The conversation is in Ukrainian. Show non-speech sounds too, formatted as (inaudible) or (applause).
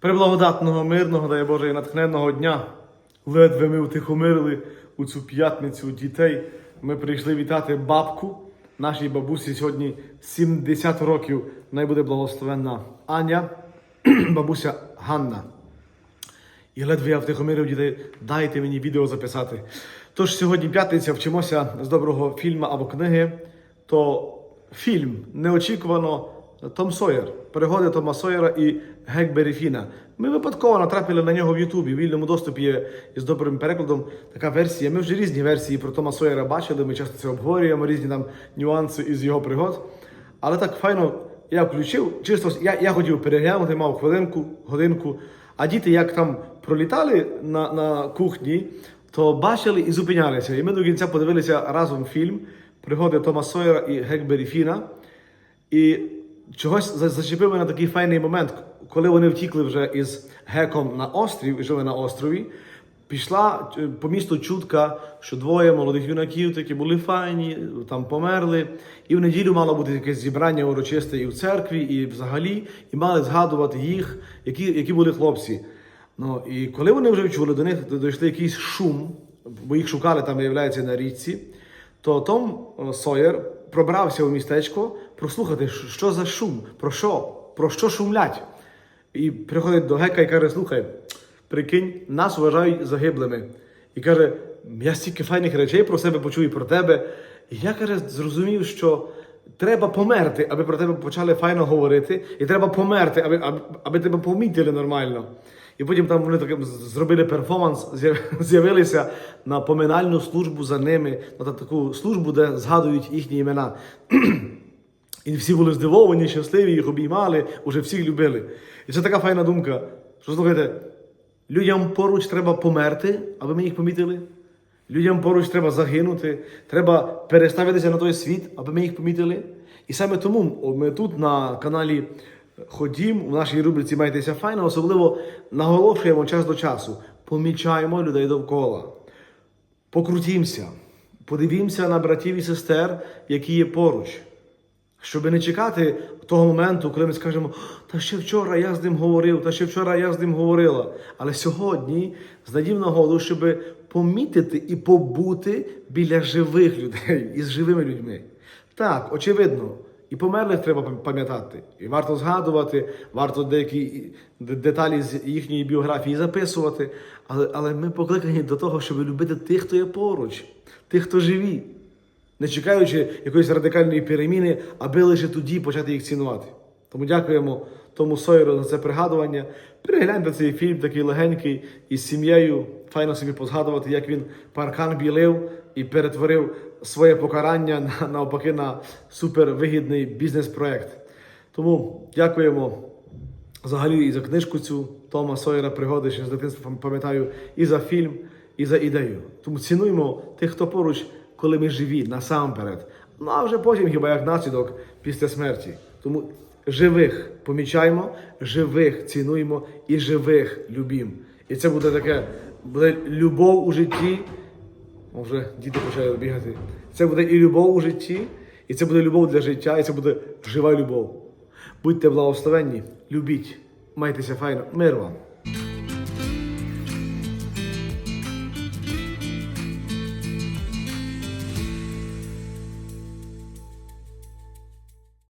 Преблагодатного, мирного, дай Боже, і натхненного дня. Ледве ми утихомирили у цю п'ятницю дітей. Ми прийшли вітати бабку. Нашій бабусі сьогодні 70 років. Най буде благословенна Аня, (clears throat) бабуся Ганна. І ледве я втихомирив дітей, дайте мені відео записати. Тож сьогодні п'ятниця вчимося з доброго фільму або книги. То фільм неочікувано Том Сойер. Перегоди Тома Сойера і Гекбері Фіна. Ми випадково натрапили на нього в Ютубі. В вільному доступі є із добрим перекладом така версія. Ми вже різні версії про Тома Сойера бачили. Ми часто це обговорюємо, різні там нюанси із його пригод. Але так файно я включив. Чисто я, я хотів переглянути, мав хвилинку, годинку. А діти, як там пролітали на, на кухні, то бачили і зупинялися. І ми до кінця подивилися разом фільм Пригоди Тома Сойера і Гекбері Фіна. І чогось зачепив мене такий файний момент, коли вони втікли вже із Геком на острів і жили на острові. Пішла е, по місту чутка, що двоє молодих юнаків такі були файні, там померли. І в неділю мало бути якесь зібрання урочисте і в церкві, і взагалі, і мали згадувати їх, які, які були хлопці. Ну і коли вони вже чули, до них дійшли якийсь шум, бо їх шукали там, виявляється, на річці, то Том е, Сойер пробрався у містечко прослухати, що- за шум, про що, про що шумлять. І приходить до Гека і каже: слухай, прикинь, нас вважають загиблими. І каже: я стільки файних речей про себе почую і про тебе. І я каже, зрозумів, що треба померти, аби про тебе почали файно говорити, і треба померти, аби, аби, аби тебе помітили нормально. І потім там вони таке зробили перформанс, (laughs) з'явилися на поминальну службу за ними, на таку службу, де згадують їхні імена. (clears throat) І всі були здивовані, щасливі, їх обіймали, уже всіх любили. І це така файна думка, що слухайте, людям поруч треба померти, аби ми їх помітили. Людям поруч треба загинути, треба переставитися на той світ, аби ми їх помітили. І саме тому ми тут на каналі Ходім, у нашій рубриці Майтеся файно, особливо наголошуємо час до часу, помічаємо людей довкола. Покрутімося, подивімося на братів і сестер, які є поруч. Щоб не чекати того моменту, коли ми скажемо, та ще вчора я з ним говорив, та ще вчора я з ним говорила. Але сьогодні знайдів нагоду, щоб помітити і побути біля живих людей із живими людьми. Так, очевидно, і померлих треба пам'ятати. І варто згадувати, варто деякі деталі з їхньої біографії записувати. Але, але ми покликані до того, щоб любити тих, хто є поруч, тих, хто живі не чекаючи якоїсь радикальної переміни, аби лише тоді почати їх цінувати. Тому дякуємо тому Сойеру за це пригадування. Перегляньте цей фільм, такий легенький, із сім'єю. Файно собі позгадувати, як він паркан білив і перетворив своє покарання на навпаки на супервигідний бізнес-проект. Тому дякуємо взагалі і за книжку цю Тома Сойера пригоди ще з дитинства пам'ятаю, і за фільм, і за ідею. Тому цінуємо тих, хто поруч, коли ми живі, насамперед. Ну а вже потім хіба як наслідок після смерті. Тому живих помічаємо, живих цінуємо і живих любім. І це буде таке, буде любов у житті. Вже діти почали бігати. Це буде і любов у житті, і це буде любов для життя, і це буде жива любов. Будьте благословенні, любіть, майтеся файно, мир вам.